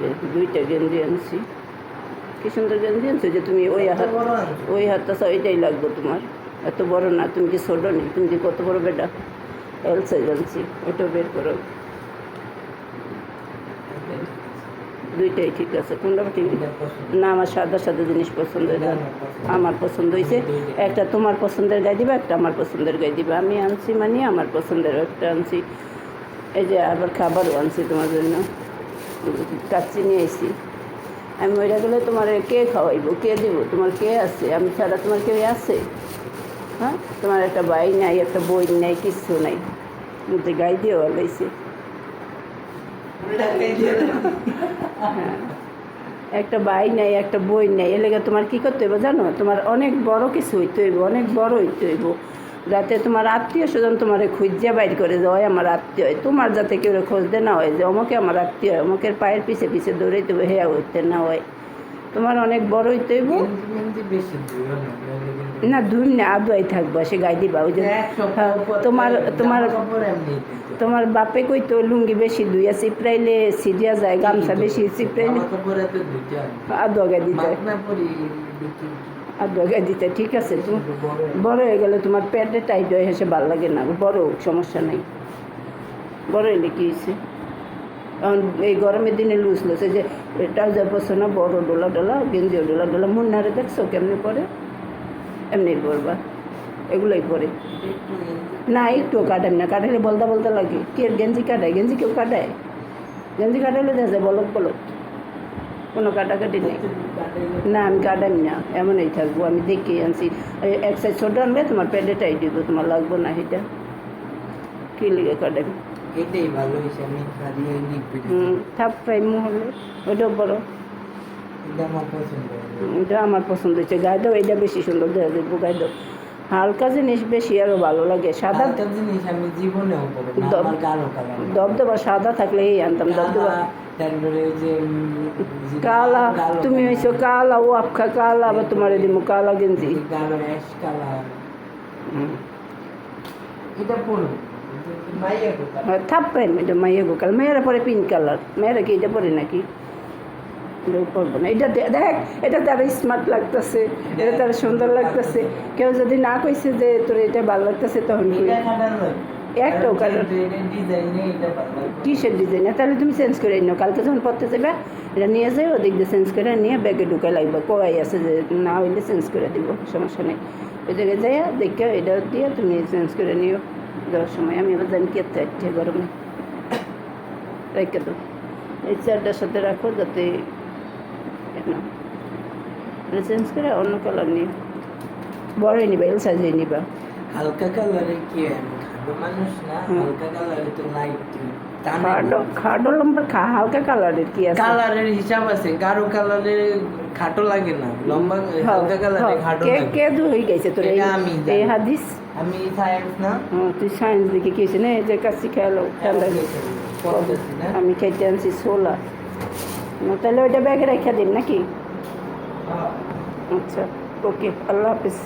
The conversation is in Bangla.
যে দুইটা গেঞ্জি আনছি। কি সুন্দর গেঞ্জি আনছো যে তুমি ওই হাত ওই হাতটা সব এটাই লাগবে তোমার। এত বড় না তুমি কি ছোটো নেই তুমি কি কত বড় বেটা? এল সাইজ আনছি ওটা বের করো। দুইটাই ঠিক আছে কোনটা ঠিক না আমার সাদা সাদা জিনিস পছন্দ না, না, আমার পছন্দ হয়েছে একটা তোমার পছন্দের গায়ে দিবা একটা আমার পছন্দের গায়ে দিবা। আমি আনছি মানে আমার পছন্দের একটা আনছি। এই যে আবার খাবারও আনছি তোমার জন্য। কাচ্চি নিয়ে এসেছি আমি ওইটা গেলে তোমার কে খাওয়াইবো? কে দেবো? তোমার কে আছে? আমি ছাড়া তোমার কেউ আছে? হ্যাঁ? তোমার একটা ভাই নাই একটা বই নাই কিচ্ছু নাই। কিন্তু গায়ে দিয়ে লাইছে উল্টা খাই দিয়ে দাও। হ্যাঁ। একটা ভাই নাই একটা বই নাই। এ লেগে তোমার কী করতে হইব জানো? তোমার অনেক বড় কিছু হইতে হইব অনেক বড় হইতে হইব। যাতে তোমার আত্মীয় স্বজন তোমার খুঁজে বাইর করে যে ওই আমার আত্মীয়। হয় তোমার যাতে কেউ খুঁজতে না হয় যে অমুকে আমার আত্মীয় হয় অমুকের পায়ের পিছে পিছে দৌড়াইতে হবে হেয়া হইতে না হয়। তোমার অনেক বড় হইতে হইব গেঞ্জি মেঞ্জি বেশি দিও না, কিন্তু- না দুই না আদুয়াই থাকব সে গাই দিবা ওই যে তোমার তোমার। তোমার বাপে কই তো লুঙ্গি বেশি দুইয়া চিপড়াইলে সিজিয়া যায় গামছা বেশি চিপড়াইলে। আদুয়া গায়ে দিতে আদুয়া গায়ে দিতে, ঠিক আছে তুমি বড়। হয়ে গেলে তোমার প্যান্টে টাইট হয়ে এসে ভালো লাগে না। বড় সমস্যা নেই। বড় হইলে কি হয়েছে? কারণ এই গরমের দিনে লুজ লুজ যে ট্রাউজার পরছো না, বড় ডোলা ডোলা, গেঞ্জিও ডোলা ডোলা, মুন্নারে দেখছ কেমনি পরে? এমনি পরবা। এগুলোই পরে। না একটু কাটাই না, কাটাইলে বলতে বলতে লাগে। কে গেঞ্জি কাটায়? গেঞ্জি কেউ কাটায়? গেঞ্জি কাটাইলে দেখা যায় বলক বলক। কোনো কাটাকাটি নেই। না আমি কাটাই না এমনই থাকব আমি দেখি আনছি। এক সাইজ ছোটো আনলে তোমার প্যাডে টাই দিব তোমার লাগবো না এটা কী লিগে কাটাই এটাই ভালো হয়েছে আমি খালি হুম থাপ ফ্রাই হলে ওইটাও বড় এটা আমার পছন্দ। হয়েছে গায়ে দাও এটা বেশি সুন্দর দেখা যাব গায়ে দাও। হালকা জিনিস বেশি আরও ভালো লাগে সাদা জিনিস আমি জীবনেও দবদবা সাদা থাকলে এই আনতাম দবদবা তারপরে যে কালা তুমি। হয়েছো কালা ও আপখা কালা আবার তোমার দিব কালা গেঞ্জি। গাঢ় অ্যাশ কালার। এটা পড়ো মাইয়া থাপ প্রাইম এটা মাইয়া গোকাল মেয়েরা পরে পিঙ্ক কালার। মেয়েরা কি এটা পরে নাকি? পরবো না। এটা দেখ এটা তার স্মার্ট লাগতেছে এটা তার সুন্দর লাগতেছে। কেউ যদি না কইছে যে তোর এটা ভালো লাগতেছে তখন একটাও। ডিজাইনে টি শার্ট ডিজাইন তাহলে তুমি চেঞ্জ করে নিও। কালকে যখন পড়তে যাবে এটা নিয়ে যাই ওদিক দিয়ে চেঞ্জ করে নিয়ে ব্যাগে ঢুকে লাগবে। কয়াই আছে যে না হইলে চেঞ্জ করে দিব সমস্যা নেই। ওই জায়গায় যাইয়া দেখে এটা দিয়ে তুমি চেঞ্জ করে নিও। যাওয়ার সময় আমি আবার জানি কেতে আসছে গরমে রেখে দাও। এই চারটার সাথে রাখো যাতে না। চেঞ্জ করে অন্য কালার নিও। বড়ই নিবা এল সাইজে নিবা। হালকা কালারে কি হয়? আমি খাটো মানুষ না হালকা কালারে তো লাইট খাটো খাটো লম্বা খা হালকা কালারের কি আছে? কালারের হিসাব আছে গাঢ় কালারে খাটো লাগে না লম্বা হালকা কালারে হ্যাঁ, খাটো কে কে হয়ে গেছে তোর? এই আমি। এই হাদিস? আমি সায়েন্স না। হ্যাঁ, তুই সায়েন্স দিকে কি হয়েছে? না এই যে কাছে পড়তেছি আমি খাইতে আনছি না, তাহলে ওইটা ব্যাগে রেখে দিন নাকি? আচ্ছা ওকে আল্লাহ হাফিজ।